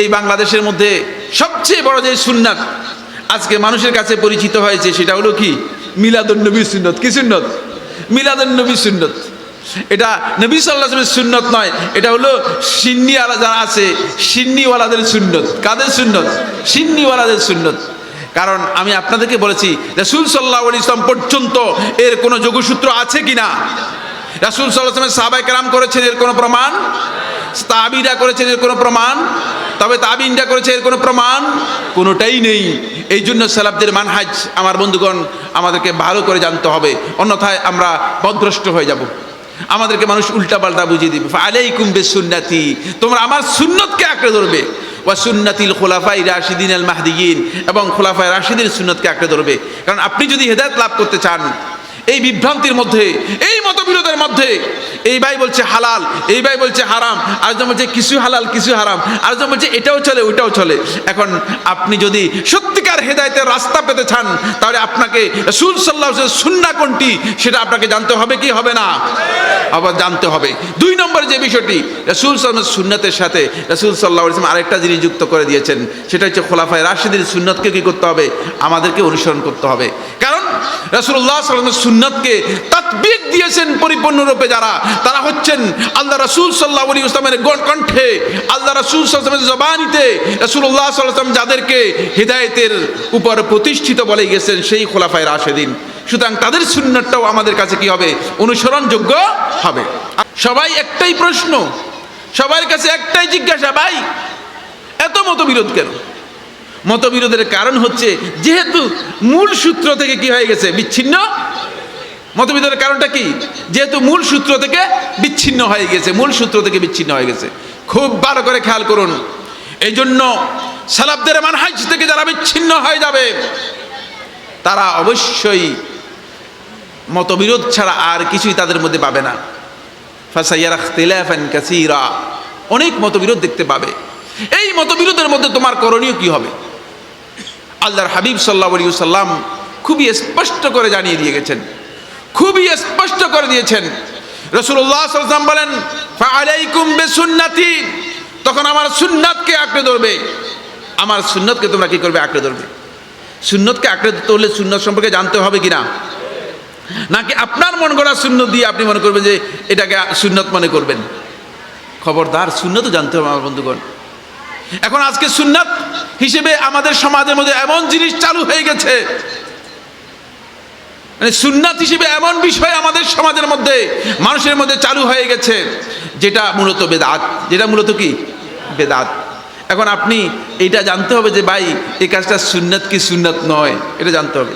এই বাংলাদেশের মধ্যে সবচেয়ে বড় যে সুন্নাত আজকে মানুষের কাছে পরিচিত হয়েছে, সেটা হলো কি? মিলাদুন্নবী সুন্নত। কি সুন্নত? মিলাদুন্নবী সুন্নত। এটা নবী সাল্লাহামের সুন্নত নয়, এটা হলো সিন্নিওয়ালা যারা আছে, সিন্নিওয়ালাদের সুন্নত। কাদের সুন্নত? সিন্নিওয়ালাদের সুন্নত। কারণ আমি আপনাদেরকে বলেছি, রসুল সাল্লাহ ইসলাম পর্যন্ত এর কোনো যোগসূত্র আছে কি না রাসুল সাল্লাহামের সাহাবাই কেরাম করেছেন এর কোনো প্রমাণ? তাবিরা করেছেন এর কোনো প্রমাণ? তবে তাবিনটা করেছে এর কোনো প্রমাণ কোনোটাই নেই। এই জন্য সালাবদের মানহাজ আমার বন্ধুগণ, আমাদেরকে ভালো করে জানতে হবে। অন্যথায় আমরা পদভ্রষ্ট হয়ে যাব। আমাদেরকে মানুষ উল্টাপাল্টা বুঝিয়ে দিবে। আলাইকুম বে সুন্নাতি তোমরা আমার সুন্নতকে আঁকড়ে ধরবে। ওয়া সুন্নাতিল খোলাফাই রাশিদিন আল মাহদিন এবং খোলাফাই রাশিদিন সুন্নতকে আঁকড়ে ধরবে। কারণ আপনি যদি হেদায়ত লাভ করতে চান এই বিভ্রান্তির মধ্যে, এই মতবিরোধের মধ্যে, এই ভাই বলছে হালাল, এই ভাই বলছে হারাম, আরেকজন বলছে কিছু হালাল কিছু হারাম, আরেকজন বলছে এটাও চলে, ওইটাও চলে। এখন আপনি যদি সত্যিকার হেদায়তের রাস্তা পেতে চান, তাহলে আপনাকে রসুল সাল্লাহ সুন্না কোনটি, সেটা আপনাকে জানতে হবে কি হবে না? আবার জানতে হবে। দুই নম্বর যে বিষয়টি, রসুল সাল্লামের সুন্নতের সাথে রসুল সাল্লাহ ইসলাম আরেকটা জিনিস যুক্ত করে দিয়েছেন, সেটা হচ্ছে খোলাফায় রাশিদের সুন্নতকে কী করতে হবে? আমাদেরকে অনুসরণ করতে হবে। কারণ রসুল্লাহ সাল্লামের সুন্নতকে তাৎবিক দিয়েছেন পরিপূর্ণরূপে যারা, তারা হচ্ছেন আল্লাহ রসুল সাল্লাহ কণ্ঠে আল্লাহ রসুল সাল্লামের জবানিতে রসুল্লাহ সাল্লাম যাদেরকে হৃদায়তের উপর প্রতিষ্ঠিত বলে গেছেন, সেই খোলাফায় রাশেদিন। সুতরাং তাদের সুন্নতটাও আমাদের কাছে কি হবে? অনুসরণযোগ্য হবে। সবাই একটাই প্রশ্ন, সবার কাছে একটাই জিজ্ঞাসা, ভাই, এত মতবিরোধ কেন? মতবিরোধের কারণ হচ্ছে, যেহেতু মূল সূত্র থেকে কি হয়ে গেছে? বিচ্ছিন্ন? মতবিরোধের কারণটা কি? যেহেতু মূল সূত্র থেকে বিচ্ছিন্ন হয়ে গেছে, মূল সূত্র থেকে বিচ্ছিন্ন হয়ে গেছে। খুব ভালো করে খেয়াল করুন। এই জন্য সালাবদের মানহাজ থেকে যারা বিচ্ছিন্ন হয়ে যাবে, তারা অবশ্যই মতবিরোধ ছাড়া আর কিছুই তাদের মধ্যে পাবে না। অনেক মতবিরোধ দেখতে পাবে। এই মতবিরোধের মধ্যে তোমার করণীয় কি হবে? আল্লাহর হাবিব সাল্লাহ আলী সাল্লাম খুবই স্পষ্ট করে জানিয়ে দিয়ে গেছেন। খুবই স্পষ্ট করে দিয়েছেন। রসুল্লাহ সাল্লাম বলেন ফালাইকুম বেসুন্নাতি। তখন আমার সুন্নাতকে আঁকড়ে ধরবে। আমার সুন্নতকে তোমরা কি করবে? আঁকড়ে ধরবে। সুন্নতকে আঁকড়ে ধরতে হলে সুন্নত সম্পর্কে জানতে হবে কিনা? নাকি আপনার মন গড়া সুন্নত দিয়ে আপনি মনে করবেন যে এটাকে সুন্নত মনে করবেন? খবরদার সুন্নত জানতে হবে আমার বন্ধুগণ। এখন আজকে সুন্নাত হিসেবে আমাদের সমাজের মধ্যে এমন জিনিস চালু হয়ে গেছে। মানে সুন্নাত হিসেবে এমন বিষয় আমাদের সমাজের মধ্যে, মানুষের মধ্যে চালু হয়ে গেছে, যেটা মূলত বেদাত। যেটা মূলত কি? বেদাত। এখন আপনি এটা জানতে হবে যে ভাই, এই কাজটা সুন্নাত কি সুন্নাত নয়, এটা জানতে হবে।